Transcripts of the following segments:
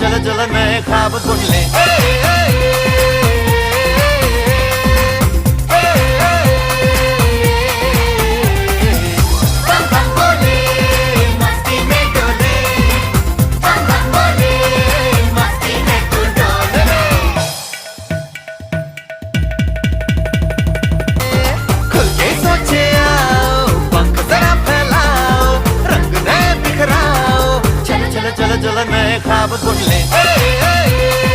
चल चल मैं ख्वाब बुन ले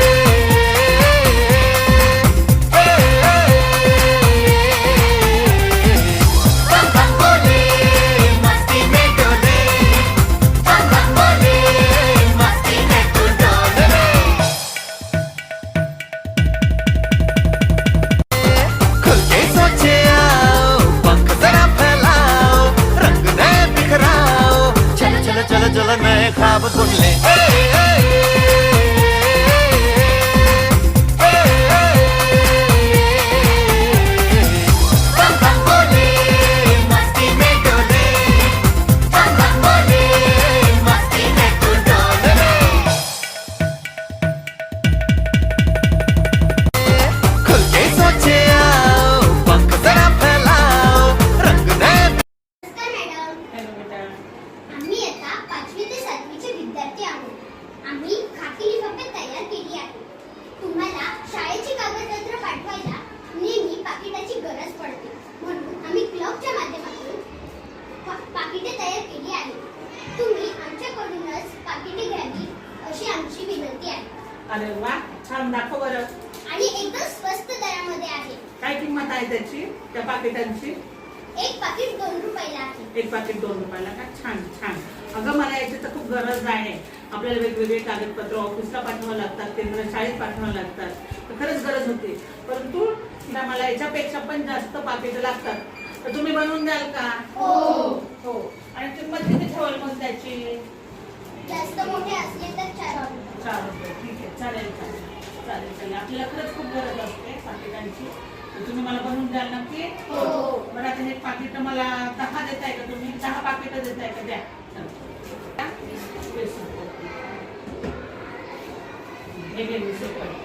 गुलाब पाकिटे तयार केली आहेत. तुम्ही आमच्याकडूनच पाकिटे घ्यावी अशी आमची विनंती आहे. अरे वा छान दाखव बरं. आणि एकदम स्वस्त दरामध्ये आहे. काय किंमत आहे त्याची त्या पाकिटांची? एक पाकिट दोन रुपयाला आहे. एक पाकिट दोन रुपयाला का? छान छान. अगं मला याची तर खूप गरज आहे. आपल्याला वेगवेगळे कागदपत्र ऑफिसला पाठवावं लागतात केंद्र शाळेत पाठवावं लागतात. तर खरंच गरज होती. परंतु मला याच्यापेक्षा पण जास्त पाकिटं लागतात. तर तुम्ही बनवून द्याल का? हो. हो. आणि किंमत किती ठेवाल मग त्याची? जास्त मोठे असले तर चार चार रुपये. ठीक आहे. चालेल चालेल. चालेल चालेल. आपल्याला खरंच खूप गरज असते पाकिटांची. तुम्ही मला बनवून द्याल नक्की? हो. बरं आता हे पाकिट मला दहा देताय का तुम्ही? दहा पाकिट देताय का? द्या. हे घे वीस रुपये